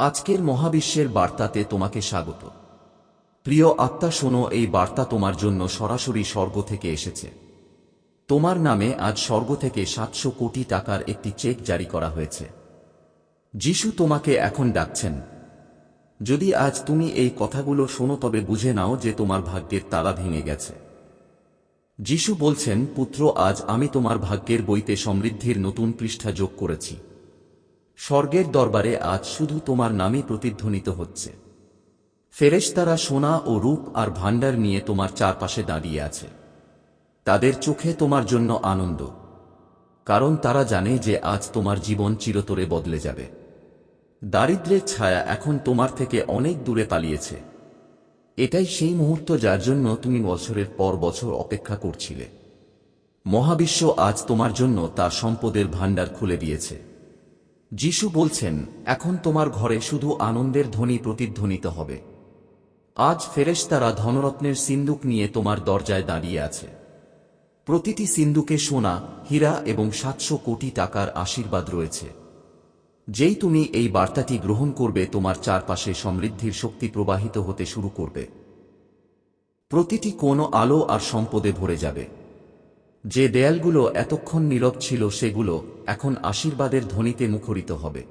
আজকের মহাবিশ্বের বার্তাতে তোমাকে স্বাগত। প্রিয় আত্মা, শোনো, এই বার্তা তোমার জন্য সরাসরি স্বর্গ থেকে এসেছে। তোমার নামে আজ স্বর্গ থেকে সাতশো কোটি টাকার একটি চেক জারি করা হয়েছে। যিশু তোমাকে এখন ডাকছেন। যদি আজ তুমি এই কথাগুলো শোনো, তবে বুঝে নাও যে তোমার ভাগ্যের তালা ভেঙে গেছে। যিশু বলছেন, পুত্র, আজ আমি তোমার ভাগ্যের বইতে সমৃদ্ধির নতুন পৃষ্ঠা যোগ করেছি। স্বর্গের দরবারে আজ শুধু তোমার নামই প্রতিধ্বনিত হচ্ছে। ফেরেশতারা সোনা ও রূপ আর ভাণ্ডার নিয়ে তোমার চারপাশে দাঁড়িয়ে আছে। তাদের চোখে তোমার জন্য আনন্দ। কারণ তারা জানে যে আজ তোমার জীবন চিরতরে বদলে যাবে। দারিদ্র্যের ছায়া এখন তোমার থেকে অনেক দূরে পালিয়েছে। এটাই সেই মুহূর্ত যার জন্য তুমি বছরের পর বছর অপেক্ষা করছিলে। মহাবিশ্ব আজ তোমার জন্য তার সম্পদের ভাণ্ডার খুলে দিয়েছে। যিশু বলছেন, এখন তোমার ঘরে শুধু আনন্দের ধ্বনি প্রতিধ্বনিত হবে। আজ ফেরেশতারা ধনরত্নের সিন্দুক নিয়ে তোমার দরজায় দাঁড়িয়ে আছে। প্রতিটি সিন্দুকে সোনা, হীরা এবং সাতশো কোটি টাকার আশীর্বাদ রয়েছে। যেই তুমি এই বার্তাটি গ্রহণ করবে, তোমার চারপাশে সমৃদ্ধির শক্তি প্রবাহিত হতে শুরু করবে। প্রতিটি কোনো আলো আর সম্পদে ভরে যাবে। যে দেয়ালগুলো এতক্ষণ নীরব ছিল সেগুলো এখন আশীর্বাদের ধ্বনিতে মুখরিত হবে।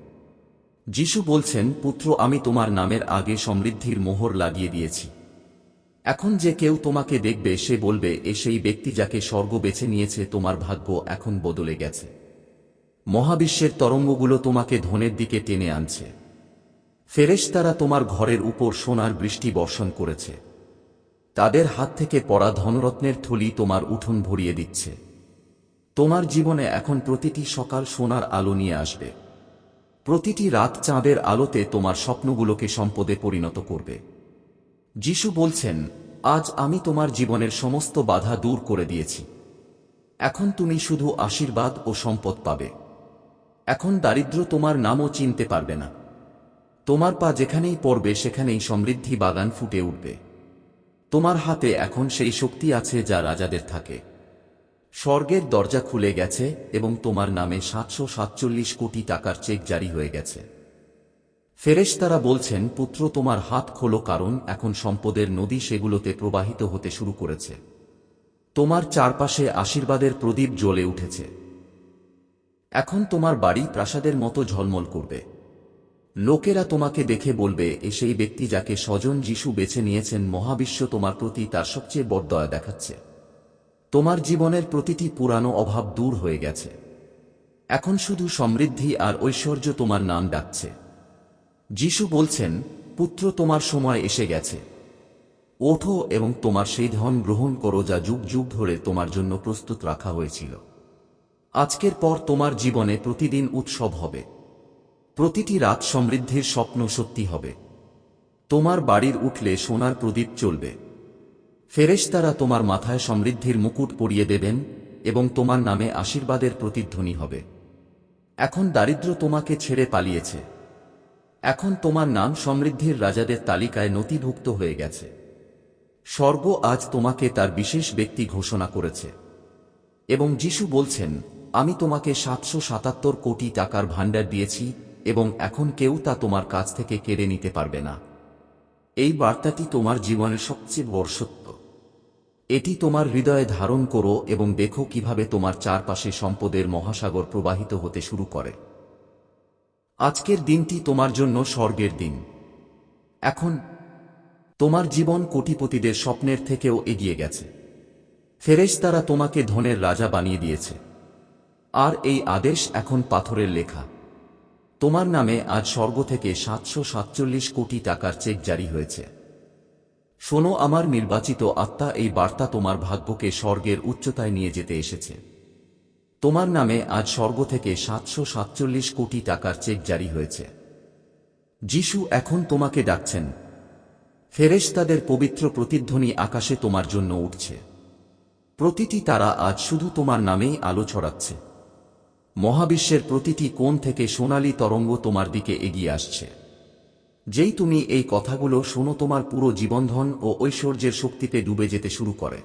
যিশু বলছেন, পুত্র, আমি তোমার নামের আগে সমৃদ্ধির মোহর লাগিয়ে দিয়েছি। এখন যে কেউ তোমাকে দেখবে, সে বলবে, এ সেই ব্যক্তি যাকে স্বর্গ বেছে নিয়েছে, তোমার ভাগ্য এখন বদলে গেছে। মহাবিশ্বের তরঙ্গগুলো তোমাকে ধনের দিকে টেনে আনছে। ফেরেশ ফেরেশতারা তোমার ঘরের উপর সোনার বৃষ্টি বর্ষণ করেছে। তাদের হাত থেকে পড়া ধনরত্নের থলি তোমার উঠোন ভরিয়ে দিচ্ছে। তোমার জীবনে এখন প্রতিটি সকাল সোনার আলো নিয়ে আসবে। প্রতিটি রাত চাঁদের আলোতে তোমার স্বপ্নগুলোকে সম্পদে পরিণত করবে। যিশু বলছেন, আজ আমি তোমার জীবনের সমস্ত বাধা দূর করে দিয়েছি। এখন তুমি শুধু আশীর্বাদ ও সম্পদ পাবে। এখন দারিদ্র তোমার নামও চিনতে পারবে না। তোমার পা যেখানেই পড়বে, সেখানেই সমৃদ্ধি বাগান ফুটে উঠবে। তোমার হাতে এখন সেই শক্তি আছে যা রাজাদের থাকে। স্বর্গের দরজা খুলে গেছে এবং তোমার নামে সাতশো সাতচল্লিশ কোটি টাকার চেক জারি হয়ে গেছে। ফেরেশতারা বলছেন, পুত্র, তোমার হাত খোলো কারণ এখন সম্পদের নদী সেগুলোতে প্রবাহিত হতে শুরু করেছে। তোমার চারপাশে আশীর্বাদের প্রদীপ জ্বলে উঠেছে। এখন তোমার বাড়ি প্রাসাদের মতো ঝলমল করবে। লোকেরা তোমাকে দেখে বলবে, এ সেই ব্যক্তি যাকে স্বজন যিশু বেছে নিয়েছেন, মহাবিশ্ব তোমার প্রতি তার সবচেয়ে বড় দয়া দেখাচ্ছে। তোমার জীবনের প্রতিটি পুরানো অভাব দূর হয়ে গেছে। এখন শুধু সমৃদ্ধি আর ঐশ্বর্য তোমার নাম ডাকছে। যিশু বলছেন, পুত্র তোমার সময় এসে গেছে। ওঠো এবং তোমার সেই ধন গ্রহণ করো যা যুগ যুগ ধরে তোমার জন্য প্রস্তুত রাখা হয়েছিল। আজকের পর তোমার জীবনে প্রতিদিন উৎসব হবে। প্রতিটি রাত সমৃদ্ধির স্বপ্ন সত্যি হবে। তোমার বাড়ির উঠলে সোনার প্রদীপ চলবে। ফেরেশতারা তোমার মাথায় সমৃদ্ধির মুকুট পরিয়ে দেবেন এবং তোমার নামে আশীর্বাদের প্রতিধ্বনি হবে। এখন দারিদ্র তোমাকে ছেড়ে পালিয়েছে। এখন তোমার নাম সমৃদ্ধির রাজাদের তালিকায় নথিভুক্ত হয়ে গেছে। স্বর্গ আজ তোমাকে তার বিশেষ ব্যক্তি ঘোষণা করেছে। এবং যিশু বলছেন, আমি তোমাকে সাতশো সাতাত্তর কোটি টাকার ভাণ্ডার দিয়েছি এবং এখন কেউ তা তোমার কাছ থেকে কেড়ে নিতে পারবে না। এই বার্তাটি তোমার জীবনের সবচেয়ে বড় সত্য। এটি তোমার হৃদয়ে ধারণ করো এবং দেখো কীভাবে তোমার চারপাশে সম্পদের মহাসাগর প্রবাহিত হতে শুরু করে। আজকের দিনটি তোমার জন্য স্বর্গের দিন। এখন, তোমার জীবন কোটিপতিদের স্বপ্নের থেকেও এগিয়ে গেছে। ফেরেশতারা তোমাকে ধনের রাজা বানিয়ে দিয়েছে। আর এই আদেশ এখন পাথরের লেখা। তোমার নামে আজ স্বর্গ থেকে সাতশো সাতচল্লিশ কোটি টাকার চেক জারি হয়েছে। শোনো, আমার নির্বাচিত আত্মা এই বার্তা তোমার ভাগ্যকে স্বর্গের উচ্চতায় নিয়ে যেতে এসেছে। তোমার নামে আজ স্বর্গ থেকে সাতশো সাতচল্লিশ কোটি টাকার চেক জারি হয়েছে। যিশু এখন তোমাকে ডাকছেন। ফেরেশতাদের পবিত্র প্রতিধ্বনি আকাশে তোমার জন্য উঠছে। প্রতিটি তারা আজ শুধু তোমার নামেই আলো ছড়াচ্ছে। মহাবিশ্বের প্রতিটি কোণ থেকে সোনালি তরঙ্গ তোমার দিকে এগিয়ে আসছে। যেই তুমি এই কথাগুলো শোনো তোমার পুরো জীবনধন ও ঐশ্বর্যের শক্তিতে ডুবে যেতে শুরু করে।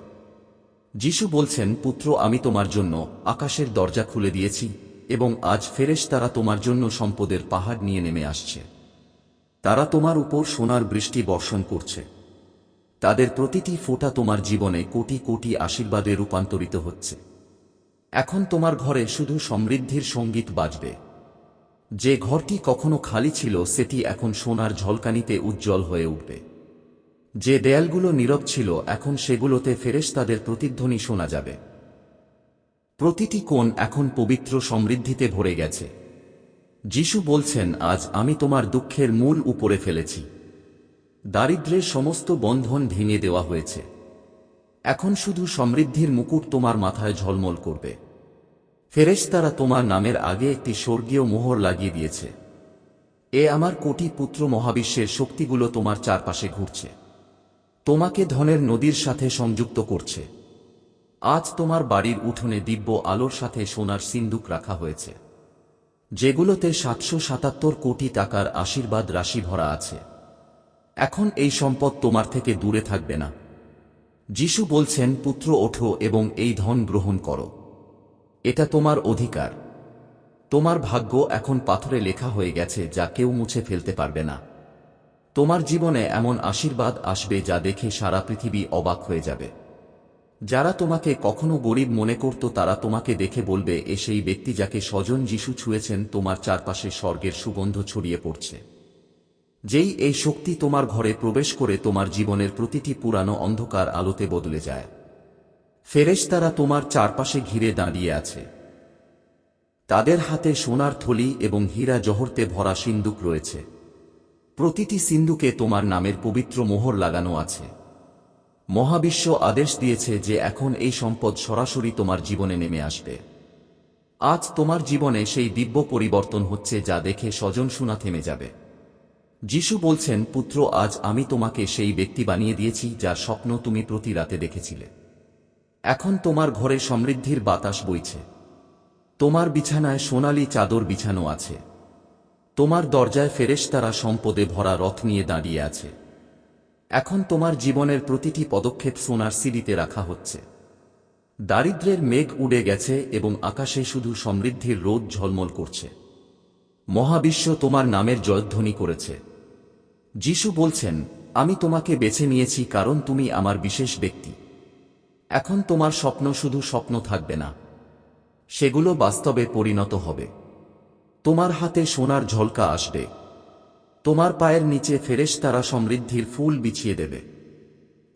যিশু বলছেন, পুত্র, আমি তোমার জন্য আকাশের দরজা খুলে দিয়েছি এবং আজ ফেরেশ তারা তোমার জন্য সম্পদের পাহাড় নিয়ে নেমে আসছে। তারা তোমার উপর সোনার বৃষ্টি বর্ষণ করছে। তাদের প্রতিটি ফোঁটা তোমার জীবনে কোটি কোটি আশীর্বাদে রূপান্তরিত হচ্ছে। এখন তোমার ঘরে শুধু সমৃদ্ধির সংগীত বাজবে। যে ঘরটি কখনো খালি ছিল, সেটি এখন সোনার ঝলকানিতে উজ্জ্বল হয়ে উঠবে। যে দেয়ালগুলো নীরব ছিল, এখন সেগুলোতে ফেরেশ তাদের প্রতিধ্বনি শোনা যাবে। প্রতিটি কোণ এখন পবিত্র সমৃদ্ধিতে ভরে গেছে। যিশু বলছেন, আজ আমি তোমার দুঃখের মূল উপরে ফেলেছি। দারিদ্র্যের সমস্ত বন্ধন ভেঙে দেওয়া হয়েছে। এখন শুধু সমৃদ্ধির মুকুট তোমার মাথায় ঝলমল করবে। ফেরেশতারা তোমার নামের আগে একটি স্বর্গীয় মোহর লাগিয়ে দিয়েছে। এ আমার কোটি পুত্র মহাবিশ্বের শক্তিগুলো তোমার চারপাশে ঘুরছে। তোমাকে ধনের নদীর সাথে সংযুক্ত করছে। আজ তোমার বাড়ির উঠোনে দিব্য আলোর সাথে সোনার সিন্দুক রাখা হয়েছে। যেগুলোতে সাতশো সাতাত্তর কোটি টাকার আশীর্বাদ রাশি ভরা আছে। এখন এই সম্পদ তোমার থেকে দূরে থাকবে না। যিশু বলছেন, পুত্র, ওঠো এবং এই ধন গ্রহণ করো। এটা তোমার অধিকার। তোমার ভাগ্য এখন পাথরে লেখা হয়ে গেছে যা কেউ মুছে ফেলতে পারবে না। তোমার জীবনে এমন আশীর্বাদ আসবে যা দেখে সারা পৃথিবী অবাক হয়ে যাবে। যারা তোমাকে কখনো গরিব মনে করত, তারা তোমাকে দেখে বলবে, এ সেই ব্যক্তি যাকে স্বজন যিশু ছুঁয়েছেন, তোমার চারপাশে স্বর্গের সুগন্ধ ছড়িয়ে পড়ছে। যেই এই শক্তি তোমার ঘরে প্রবেশ করে তোমার জীবনের প্রতিটি পুরানো অন্ধকার আলোতে বদলে যায়। ফেরেশতারা তোমার চারপাশে ঘিরে দাঁড়িয়ে আছে। তাদের হাতে সোনার থলি এবং হীরা জহরতে ভরা সিন্দুক রয়েছে। প্রতিটি সিন্দুকে তোমার নামের পবিত্র মোহর লাগানো আছে। মহাবিশ্ব আদেশ দিয়েছে যে এখন এই সম্পদ সরাসরি তোমার জীবনে নেমে আসবে। আজ তোমার জীবনে সেই দিব্য পরিবর্তন হচ্ছে যা দেখে স্বজন শোনা থেমে যাবে। যিশু বলছেন, পুত্র, আজ আমি তোমাকে সেই ব্যক্তি বানিয়ে দিয়েছি যার স্বপ্ন তুমি প্রতি রাতে দেখেছিলে। এখন তোমার ঘরে সমৃদ্ধির বাতাস বইছে। তোমার বিছানায় সোনালি চাদর বিছানো আছে। তোমার দরজায় ফেরেশতারা সম্পদে ভরা রথ নিয়ে দাঁড়িয়ে আছে। এখন তোমার জীবনের প্রতিটি পদক্ষেপ সোনার সিঁড়িতে রাখা হচ্ছে। দারিদ্র্যের মেঘ উড়ে গেছে এবং আকাশে শুধু সমৃদ্ধির রোদ ঝলমল করছে। মহাবিশ্ব তোমার নামের জয়ধ্বনি করেছে। যিশু বলছেন, আমি তোমাকে বেছে নিয়েছি কারণ তুমি আমার বিশেষ ব্যক্তি। এখন তোমার স্বপ্ন শুধু স্বপ্ন থাকবে না। সেগুলো বাস্তবে পরিণত হবে। তোমার হাতে সোনার ঝলকা আসবে। তোমার পায়ের নিচে ফেরেশতারা সমৃদ্ধির ফুল বিছিয়ে দেবে।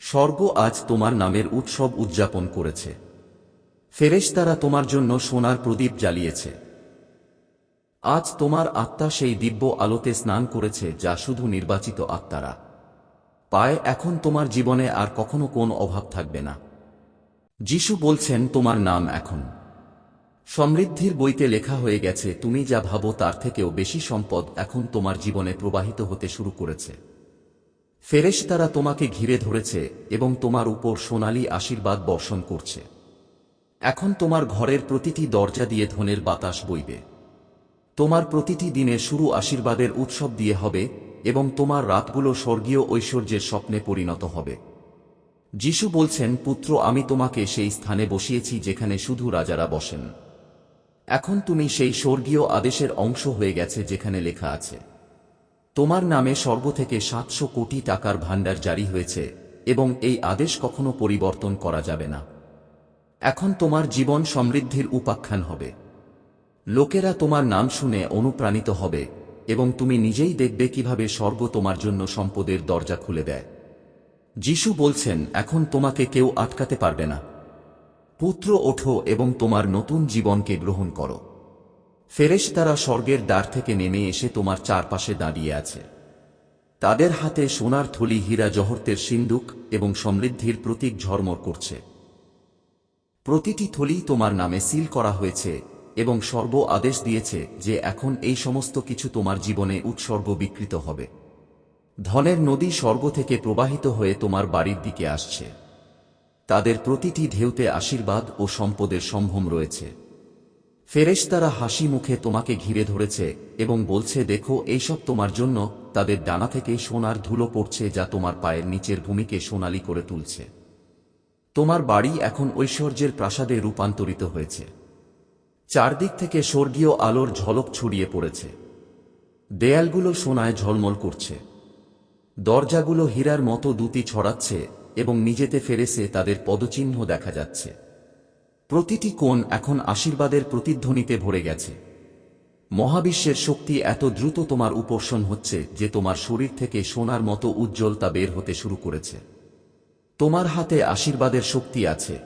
স্বর্গ আজ তোমার নামের উৎসব উদযাপন করেছে। ফেরেশতারা তোমার জন্য সোনার প্রদীপ জ্বালিয়েছে। আজ তোমার আত্মা সেই দিব্য আলোতে স্নান করেছে যা শুধু নির্বাচিত আত্মারা। পায় এখন তোমার জীবনে আর কখনো কোন অভাব থাকবে না। যিশু বলছেন, তোমার নাম এখন। সমৃদ্ধির বইতে লেখা হয়ে গেছে, তুমি যা ভাবো তার থেকেও বেশি সম্পদ এখন তোমার জীবনে প্রবাহিত হতে শুরু করেছে। ফেরেশতারা তোমাকে ঘিরে ধরেছে এবং তোমার উপর সোনালী আশীর্বাদ বর্ষণ করছে। এখন তোমার ঘরের প্রতিটি দরজা দিয়ে ধনের বাতাস বইবে। তোমার প্রতিটি দিনে শুরু আশীর্বাদের উৎসব দিয়ে হবে এবং তোমার রাতগুলো স্বর্গীয় ঐশ্বর্যের স্বপ্নে পরিণত হবে। যিশু বলছেন, পুত্র, আমি তোমাকে সেই স্থানে বসিয়েছি যেখানে শুধু রাজারা বসেন। এখন তুমি সেই স্বর্গীয় আদেশের অংশ হয়ে গেছে যেখানে লেখা আছে, তোমার নামে স্বর্গ থেকে সাতশো কোটি টাকার ভাণ্ডার জারি হয়েছে এবং এই আদেশ কখনো পরিবর্তন করা যাবে না। এখন তোমার জীবন সমৃদ্ধির উপাখ্যান হবে। লোকেরা তোমার নাম শুনে অনুপ্রাণিত হবে এবং তুমি নিজেই দেখবে কীভাবে স্বর্গ তোমার জন্য সম্পদের দরজা খুলে দেয়। যিশু বলছেন, এখন তোমাকে কেউ আটকাতে পারবে না। পুত্র ওঠো এবং তোমার নতুন জীবনকে গ্রহণ করো। ফেরেশতারা স্বর্গের দ্বার থেকে নেমে এসে তোমার চারপাশে দাঁড়িয়ে আছে। তাদের হাতে সোনার থলি, হীরা জহরতের সিন্দুক এবং সমৃদ্ধির প্রতীক ঝরমর করছে। প্রতিটি থলি তোমার নামে সিল করা হয়েছে এবং সর্ব আদেশ দিয়েছে যে এখন এই সমস্ত কিছু তোমার জীবনে উৎসর্গ বিকৃত হবে। ধনের নদী স্বর্গ থেকে প্রবাহিত হয়ে তোমার বাড়ির দিকে আসছে। তাদের প্রতিটি ঢেউতে আশীর্বাদ ও সম্পদের সম্ভ্রম রয়েছে। ফেরেশ ফেরেশতারা হাসি মুখে তোমাকে ঘিরে ধরেছে এবং বলছে, দেখো, এইসব তোমার জন্য তাদের ডানা থেকে সোনার ধুলো পড়ছে যা তোমার পায়ের নিচের ভূমিকে সোনালি করে তুলছে। তোমার বাড়ি এখন ঐশ্বর্যের প্রাসাদে রূপান্তরিত হয়েছে। চারদিক থেকে স্বর্গীয় আলোর ঝলক ছড়িয়ে পড়েছে। দেয়ালগুলো সোনায় ঝলমল করছে। দরজাগুলো হীরার মতো দুটি ছড়াচ্ছে এবং নিজেতে ফেরেছে তাদের পদচিহ্ন দেখা যাচ্ছে। প্রতিটি কোণ এখন আশীর্বাদের প্রতিধ্বনিতে ভরে গেছে। মহাবিশ্বের শক্তি এত দ্রুত তোমার উপর্ষণ হচ্ছে যে তোমার শরীর থেকে সোনার মতো উজ্জ্বলতা বের হতে শুরু করেছে। তোমার হাতে আশীর্বাদের শক্তি আছে।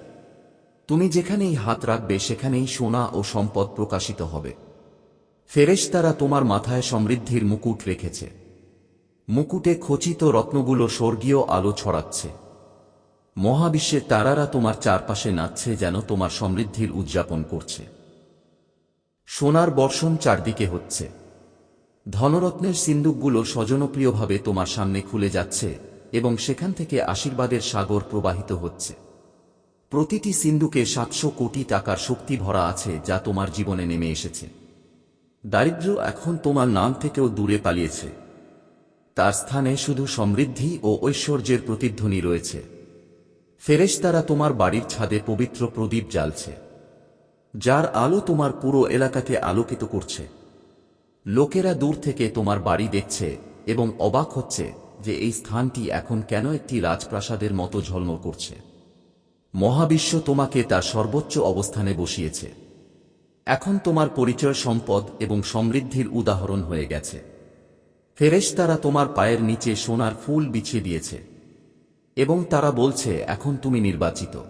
তুমি যেখানেই হাত রাখবে সেখানেই সোনা ও সম্পদ প্রকাশিত হবে। ফেরেশ তারা তোমার মাথায় সমৃদ্ধির মুকুট রেখেছে। মুকুটে খচিত রত্নগুলো স্বর্গীয় আলো ছড়াচ্ছে। মহাবিশ্বের তারারা তোমার চারপাশে নাচছে যেন তোমার সমৃদ্ধির উদযাপন করছে। সোনার বর্ষণ চারদিকে হচ্ছে। ধনরত্নের সিন্দুকগুলো স্বজনপ্রিয়ভাবে তোমার সামনে খুলে যাচ্ছে এবং সেখান থেকে আশীর্বাদের সাগর প্রবাহিত হচ্ছে। প্রতিটি সিন্দুকে সাতশো কোটি টাকার শক্তি ভরা আছে যা তোমার জীবনে নেমে এসেছে। দারিদ্র্য এখন তোমার নাম থেকেও দূরে পালিয়েছে। তার স্থানে শুধু সমৃদ্ধি ও ঐশ্বর্যের প্রতিধ্বনি রয়েছে। ফেরেশতারা তোমার বাড়ির ছাদে পবিত্র প্রদীপ জ্বালছে, যার আলো তোমার পুরো এলাকাকে আলোকিত করছে। লোকেরা দূর থেকে তোমার বাড়ি দেখছে এবং অবাক হচ্ছে যে এই স্থানটি এখন কেন একটি রাজপ্রাসাদের মতো ঝলমল করছে। মহাবিশ্ব তোমাকে তার সর্বোচ্চ অবস্থানে বসিয়েছে। এখন তোমার পরিচয় সম্পদ এবং সমৃদ্ধির উদাহরণ হয়ে গেছে। ফেরেশতারা তোমার পায়ের নিচে সোনার ফুল বিছিয়ে দিয়েছে। এবং তারা বলছে, এখন তুমি নির্বাচিত।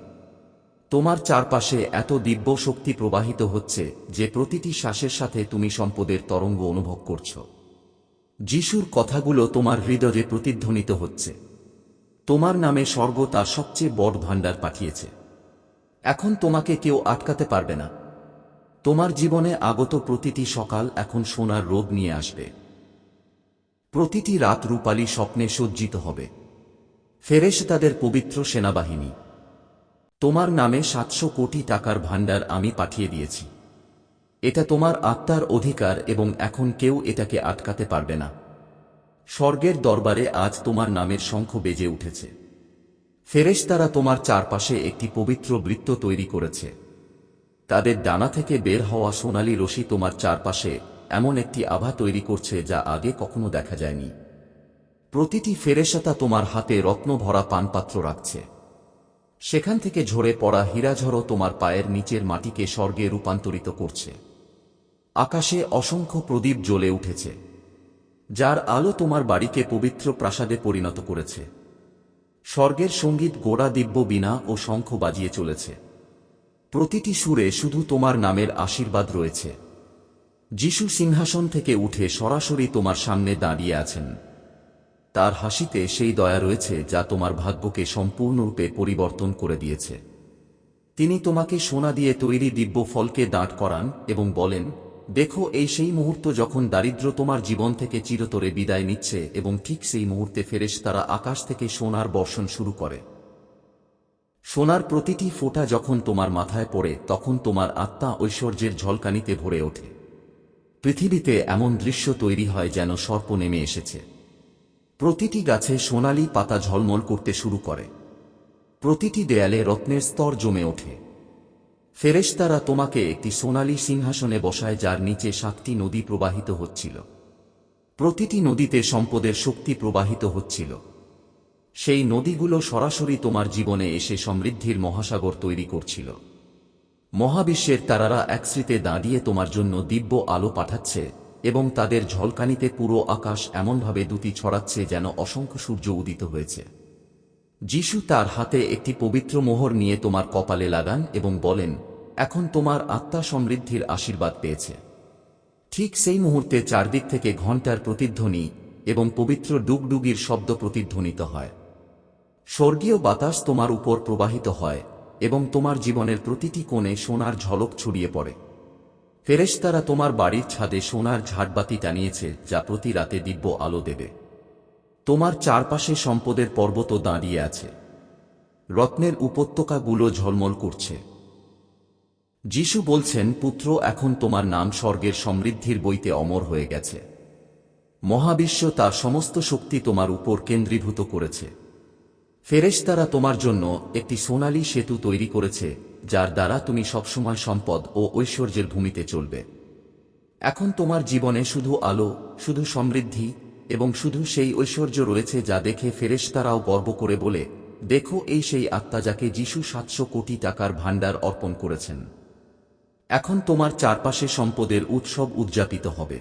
তোমার চারপাশে এত দিব্য শক্তি প্রবাহিত হচ্ছে যে প্রতিটি শ্বাসের সাথে তুমি সম্পদের তরঙ্গ অনুভব করছ। যিশুর কথাগুলো তোমার হৃদয়ে প্রতিধ্বনিত হচ্ছে। তোমার নামে স্বর্গ তার সবচেয়ে বড় ভাণ্ডার পাঠিয়েছে। এখন তোমাকে কেউ আটকাতে পারবে না। তোমার জীবনে আগত প্রতিটি সকাল এখন সোনার রোগ নিয়ে আসবে। প্রতিটি রাত রূপালী স্বপ্নে সজ্জিত হবে। ফেরেশ তাদের পবিত্র সেনাবাহিনী। তোমার নামে সাতশো কোটি টাকার ভাণ্ডার আমি পাঠিয়ে দিয়েছি। এটা তোমার আত্মার অধিকার এবং এখন কেউ এটাকে আটকাতে পারবে না। স্বর্গের দরবারে আজ তোমার নামের শঙ্খ বেজে উঠেছে। ফেরেশতারা তোমার চারপাশে একটি পবিত্র বৃত্ত তৈরি করেছে। তাদের ডানা থেকে বের হওয়া সোনালি রশি তোমার চারপাশে এমন একটি আভা তৈরি করছে যা আগে কখনো দেখা যায়নি। প্রতিটি ফেরেশাতা তোমার হাতে রত্ন ভরা পানপাত্র রাখছে। সেখান থেকে ঝরে পড়া হীরাঝড়ো তোমার পায়ের নিচের মাটিকে স্বর্গে রূপান্তরিত করছে। আকাশে অসংখ্য প্রদীপ জ্বলে উঠেছে, যার আলো তোমার বাড়িকে পবিত্র প্রাসাদে পরিণত করেছে। স্বর্গের সংগীত গোড়া দিব্য বিনা ও শঙ্খ বাজিয়ে চলেছে। প্রতিটি সুরে শুধু তোমার নামের আশীর্বাদ রয়েছে। যিশু সিংহাসন থেকে উঠে সরাসরি তোমার সামনে দাঁড়িয়ে আছেন। তার হাসিতে সেই দয়া রয়েছে যা তোমার ভাগ্যকে সম্পূর্ণরূপে পরিবর্তন করে দিয়েছে। তিনি তোমাকে সোনা দিয়ে তৈরি দিব্য ফলকে দাঁড় করান এবং বলেন, দেখো, এই সেই মুহূর্ত যখন দারিদ্র তোমার জীবন থেকে চিরতরে বিদায় নিচ্ছে এবং ঠিক সেই মুহূর্তে ফেরেশ তারা আকাশ থেকে সোনার বর্ষণ শুরু করে। সোনার প্রতিটি ফোঁটা যখন তোমার মাথায় পড়ে, তখন তোমার আত্মা ঐশ্বর্যের ঝলকানিতে ভরে ওঠে। পৃথিবীতে এমন দৃশ্য তৈরি হয় যেন সর্প নেমে এসেছে। প্রতিটি গাছে সোনালি পাতা ঝলমল করতে শুরু করে। প্রতিটি দেয়ালে রত্নের স্তর জমে ওঠে। ফেরেশতারা তোমাকে একটি সোনালি সিংহাসনে বসায় যার নিচে সাতটি নদী প্রবাহিত হচ্ছিল। প্রতিটি নদীতে সম্পদের শক্তি প্রবাহিত হচ্ছিল। সেই নদীগুলো সরাসরি তোমার জীবনে এসে সমৃদ্ধির মহাসাগর তৈরি করছিল। মহাবিশ্বের তারারা একশ্রীতে দাঁড়িয়ে তোমার জন্য দিব্য আলো পাঠাচ্ছে এবং তাদের ঝলকানিতে পুরো আকাশ এমনভাবে দুটি ছড়াচ্ছে যেন অসংখ্য সূর্য উদিত হয়েছে। যিশু তার হাতে একটি পবিত্র মোহর নিয়ে তোমার কপালে লাগান এবং বলেন, এখন তোমার আত্মা সমৃদ্ধির আশীর্বাদ পেয়েছে। ঠিক সেই মুহূর্তে চারদিক থেকে ঘণ্টার প্রতিধ্বনি এবং পবিত্র ডুগডুগির শব্দ প্রতিধ্বনিত হয়। স্বর্গীয় বাতাস তোমার উপর প্রবাহিত হয় এবং তোমার জীবনের প্রতিটি কোণে সোনার ঝলক ছড়িয়ে পড়ে। ফেরেশতারা তোমার বাড়ির ছাদে সোনার ঝাড়বাতি টানিয়েছে, যা প্রতি রাতে দিব্য আলো দেবে। তোমার চারপাশে সম্পদের পর্বত দাঁড়িয়ে আছে। রত্নের উপত্যকাগুলো ঝলমল করছে। যিশু বলছেন, পুত্র, এখন তোমার নাম স্বর্গের সমৃদ্ধির বইতে অমর হয়ে গেছে। মহাবিশ্ব তার সমস্ত শক্তি তোমার উপর কেন্দ্রীভূত করেছে। ফেরেশতারা তোমার জন্য একটি সোনালী সেতু তৈরি করেছে, যার দ্বারা তুমি সবসময় সম্পদ ও ঐশ্বর্যের ভূমিতে চলবে। এখন তোমার জীবনে শুধু আলো, শুধু সমৃদ্ধি এবং শুধু সেই ঐশ্বর্য রয়েছে যা দেখে ফেরেশতারাও গর্ব করে বলে, দেখো এই সেই আত্মা যাকে যিশু সাতশো কোটি টাকার ভাণ্ডার অর্পণ করেছেন। এখন তোমার চারপাশে সম্পদের উৎসব উদযাপিত হবে।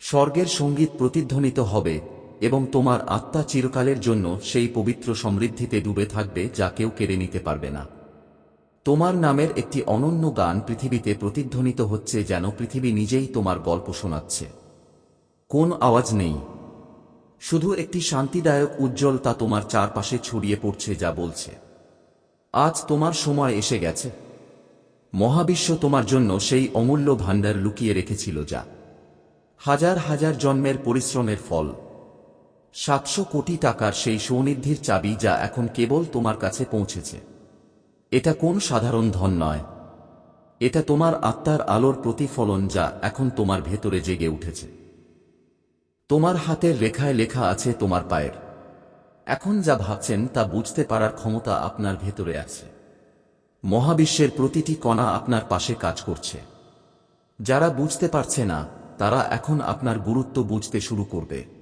স্বর্গের সংগীত প্রতিধ্বনিত হবে এবং তোমার আত্মা চিরকালের জন্য সেই পবিত্র সমৃদ্ধিতে ডুবে থাকবে যা কেউ কেড়ে নিতে পারবে না। তোমার নামের একটি অনন্য গান পৃথিবীতে প্রতিধ্বনিত হচ্ছে যেন পৃথিবী নিজেই তোমার গল্প শোনাচ্ছে। কোন আওয়াজ নেই। শুধু একটি শান্তিদায়ক উজ্জ্বলতা তোমার চারপাশে ছড়িয়ে পড়ছে যা বলছে। আজ তোমার সময় এসে গেছে। মহাবিশ্ব তোমার জন্য সেই অমূল্য ভাণ্ডার লুকিয়ে রেখেছিল যা হাজার হাজার জন্মের পরিশ্রমের ফল। সাতশো কোটি টাকার সেই সৌনিধির চাবি যা এখন কেবল তোমার কাছে পৌঁছেছে। এটা কোন সাধারণ ধন নয়। এটা তোমার আত্মার আলোর প্রতিফলন যা এখন তোমার ভেতরে জেগে উঠেছে। তোমার হাতের রেখায় লেখা আছে তোমার পায়ের। এখন যা ভাবছেন তা বুঝতে পারার ক্ষমতা আপনার ভেতরে আছে। মহাবিশ্বের প্রতিটি কণা আপনার পাশে কাজ করছে। যারা বুঝতে পারছে না, তারা এখন আপনার গুরুত্ব বুঝতে শুরু করবে।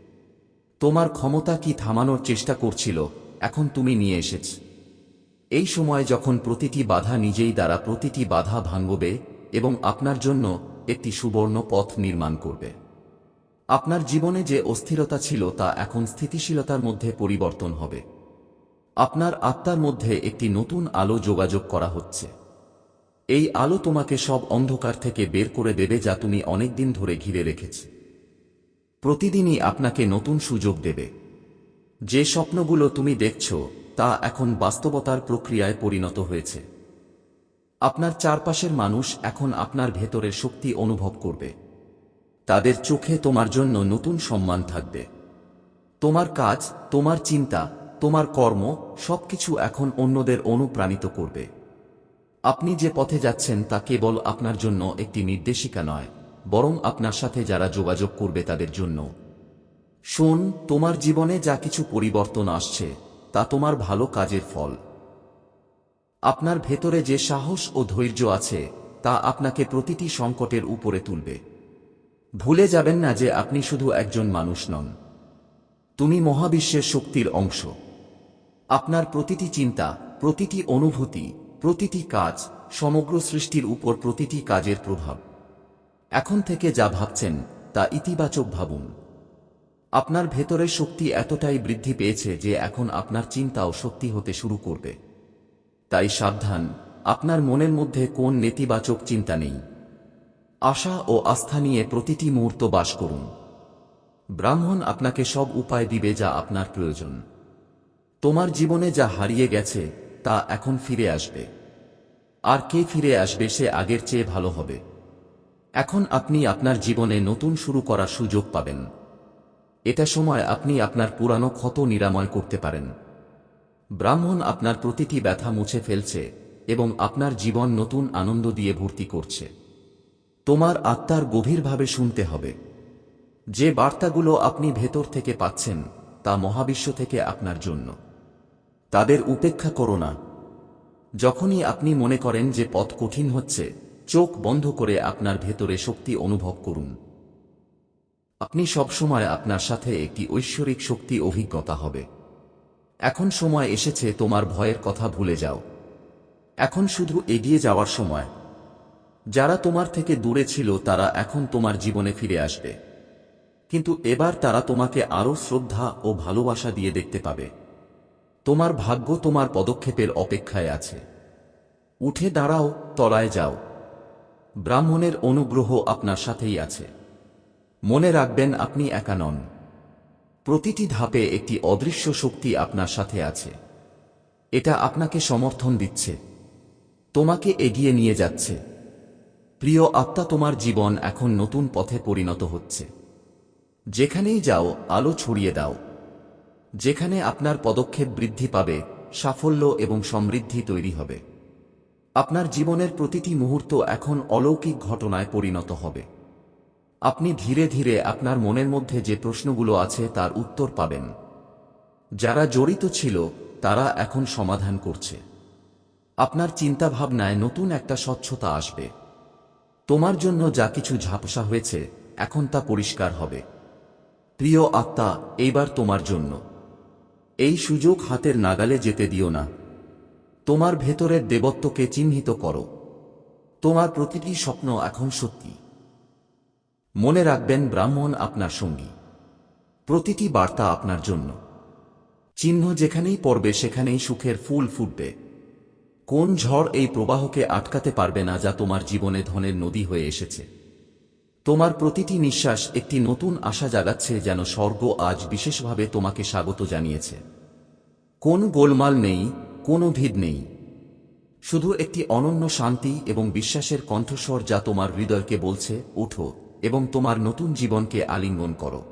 তোমার ক্ষমতা কি থামানোর চেষ্টা করছিল, এখন তুমি নিয়ে এসেছ। এই সময় যখন প্রতিটি বাধা নিজেই দ্বারা প্রতিটি বাধা ভাঙবে এবং আপনার জন্য একটি সুবর্ণ পথ নির্মাণ করবে। আপনার জীবনে যে অস্থিরতা ছিল তা এখন স্থিতিশীলতার মধ্যে পরিবর্তন হবে। আপনার আত্মার মধ্যে একটি নতুন আলো যোগাযোগ করা হচ্ছে। এই আলো তোমাকে সব অন্ধকার থেকে বের করে দেবে যা তুমি অনেকদিন ধরে ঘিরে রেখেছ। প্রতিদিনই আপনাকে নতুন সুযোগ দেবে। যে স্বপ্নগুলো তুমি দেখছ, তা এখন বাস্তবতার প্রক্রিয়ায় পরিণত হয়েছে। আপনার চারপাশের মানুষ এখন আপনার ভেতরের শক্তি অনুভব করবে। তাদের চোখে তোমার জন্য নতুন সম্মান থাকবে। তোমার কাজ, তোমার চিন্তা, তোমার কর্ম সবকিছু এখন অন্যদের অনুপ্রাণিত করবে। আপনি যে পথে যাচ্ছেন তা কেবল আপনার জন্য একটি নির্দেশিকা নয়। বরং আপনার সাথে যারা যোগাযোগ করবে তাদের জন্য। শোন, তোমার জীবনে যা কিছু পরিবর্তন আসছে, তা তোমার ভালো কাজের ফল। আপনার ভেতরে যে সাহস ও ধৈর্য আছে, তা আপনাকে প্রতিটি সংকটের উপরে তুলবে। ভুলে যাবেন না যে আপনি শুধু একজন মানুষ নন। তুমি মহাবিশ্বের শক্তির অংশ। আপনার প্রতিটি চিন্তা, প্রতিটি অনুভূতি, প্রতিটি কাজ, সমগ্র সৃষ্টির উপর প্রতিটি কাজের প্রভাব। এখন থেকে যা ভাবছেন, তা ইতিবাচক ভাবুন। আপনার ভেতরের শক্তি এতটাই বৃদ্ধি পেয়েছে যে এখন আপনার চিন্তাও শক্তি হতে শুরু করবে। তাই সাবধান, আপনার মনের মধ্যে কোন নেতিবাচক চিন্তা নেই। আশা ও আস্থা নিয়ে প্রতিটি মুহূর্ত বাস করুন। ব্রাহ্মণ আপনাকে সব উপায় দিবে যা আপনার প্রয়োজন। তোমার জীবনে যা হারিয়ে গেছে, তা এখন ফিরে আসবে। আর কে ফিরে আসবে সে আগের চেয়ে ভালো হবে। এখন আপনি আপনার জীবনে নতুন শুরু করার সুযোগ পাবেন। এটা সময় আপনি আপনার পুরানো ক্ষত নিরাময় করতে পারেন। ব্রাহ্মণ আপনার প্রতিটি ব্যথা মুছে ফেলছে এবং আপনার জীবন নতুন আনন্দ দিয়ে ভর্তি করছে। তোমার আত্মার গভীরভাবে শুনতে হবে। যে বার্তাগুলো আপনি ভেতর থেকে পাচ্ছেন, তা মহাবিশ্ব থেকে আপনার জন্য। তাদের উপেক্ষা করো না। যখনই আপনি মনে করেন যে পথ কঠিন হচ্ছে চোখ বন্ধ করে আপনার ভেতরে শক্তি অনুভব করুন। আপনি সবসময় আপনার সাথে একটি ঐশ্বরিক শক্তি অভিজ্ঞতা হবে। এখন সময় এসেছে তোমার ভয়ের কথা ভুলে যাও। এখন শুধু এগিয়ে যাওয়ার সময়। যারা তোমার থেকে দূরে ছিল তারা এখন তোমার জীবনে ফিরে আসবে। কিন্তু এবার তারা তোমাকে আরও শ্রদ্ধা ও ভালোবাসা দিয়ে দেখতে পাবে। তোমার ভাগ্য তোমার পদক্ষেপের অপেক্ষায় আছে। উঠে দাঁড়াও, তলায় যাও। ব্রাহ্মণের অনুগ্রহ আপনার সাথেই আছে। মনে রাখবেন, আপনি একা নন। প্রতিটি ধাপে একটি অদৃশ্য শক্তি আপনার সাথে আছে। এটা আপনাকে সমর্থন দিচ্ছে। তোমাকে এগিয়ে নিয়ে যাচ্ছে। প্রিয় আত্মা, তোমার জীবন এখন নতুন পথে পরিণত হচ্ছে। যেখানেই যাও, আলো ছড়িয়ে দাও। যেখানে আপনার পদক্ষেপ বৃদ্ধি পাবে, সাফল্য এবং সমৃদ্ধি তৈরি হবে। আপনার জীবনের প্রতিটি মুহূর্ত এখন অলৌকিক ঘটনায় পরিণত হবে। আপনি ধীরে ধীরে আপনার মনের মধ্যে যে প্রশ্নগুলো আছে তার উত্তর পাবেন। যারা জড়িত ছিল, তারা এখন সমাধান করছে। আপনার চিন্তাভাবনায় নতুন একটা স্বচ্ছতা আসবে। তোমার জন্য যা কিছু ঝাপসা হয়েছে, এখন তা পরিষ্কার হবে। প্রিয় আত্মা, এইবার তোমার জন্য। এই সুযোগ হাতের নাগালে যেতে দিও না। তোমার ভেতরের দেবত্বকে চিহ্নিত করো। তোমার প্রতিটি স্বপ্ন এখন সত্যি। মনে রাখবেন, ব্রাহ্মণ আপনার সঙ্গী। প্রতিটি বার্তা আপনার জন্য। চিহ্ন যেখানেই পড়বে, সেখানেই সুখের ফুল ফুটবে। কোন ঝড় এই প্রবাহকে আটকাতে পারবে না যা তোমার জীবনে ধনের নদী হয়ে এসেছে? তোমার প্রতিটি নিঃশ্বাস একটি নতুন আশা জাগাচ্ছে যেন স্বর্গ আজ বিশেষভাবে তোমাকে স্বাগত জানিয়েছে। কোন গোলমাল নেই কোনো ভিদ নেই। শুধু একটি অনন্য শান্তি এবং বিশ্বাসের কণ্ঠস্বর যা তোমার হৃদয়কে বলছে, ওঠো এবং তোমার নতুন জীবনকে আলিঙ্গন করো।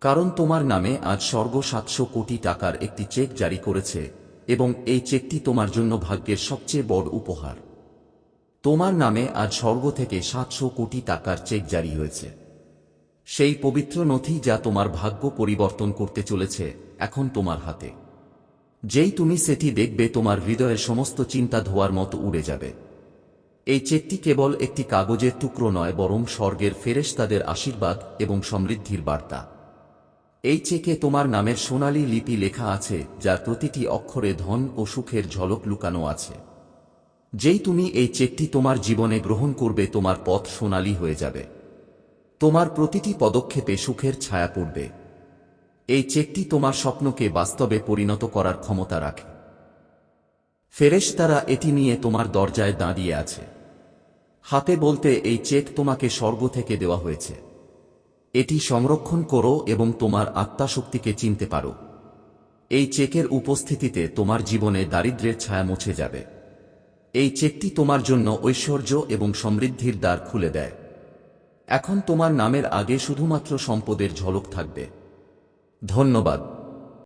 কারণ তোমার নামে আজ স্বর্গ সাতশো কোটি টাকার একটি চেক জারি করেছে এবং এই চেকটি তোমার জন্য ভাগ্যের সবচেয়ে বড় উপহার। তোমার নামে আজ স্বর্গ থেকে সাতশো কোটি টাকার চেক জারি হয়েছে। সেই পবিত্র নথি যা তোমার ভাগ্য পরিবর্তন করতে চলেছে এখন তোমার হাতে। যেই তুমি সেটি দেখবে তোমার হৃদয়ের সমস্ত চিন্তা ধোয়ার মতো উড়ে যাবে। এই চেকটি কেবল একটি কাগজের টুকরো নয়, বরং স্বর্গের ফেরেশতাদের আশীর্বাদ এবং সমৃদ্ধির বার্তা। এই চেকে তোমার নামের সোনালী লিপি লেখা আছে, যার প্রতিটি অক্ষরে ধন ও সুখের ঝলক লুকানো আছে। যেই তুমি এই চেকটি তোমার জীবনে গ্রহণ করবে, তোমার পথ সোনালী হয়ে যাবে। তোমার প্রতিটি পদক্ষেপে সুখের ছায়া পড়বে। এই চেকটি তোমার স্বপ্নকে বাস্তবে পরিণত করার ক্ষমতা রাখে। ফেরেশতারা এটি নিয়ে তোমার দরজায় দাঁড়িয়ে আছে। হাতে বলতে এই চেক তোমাকে স্বর্গ থেকে দেওয়া হয়েছে। এটি সংরক্ষণ করো এবং তোমার আত্মাশক্তিকে চিনতে পারো। এই চেকের উপস্থিতিতে তোমার জীবনে দারিদ্র্যের ছায়া মুছে যাবে। এই চেকটি তোমার জন্য ঐশ্বর্য এবং সমৃদ্ধির দ্বার খুলে দেয়। এখন তোমার নামের আগে শুধুমাত্র সম্পদের ঝলক থাকবে। ধন্যবাদ।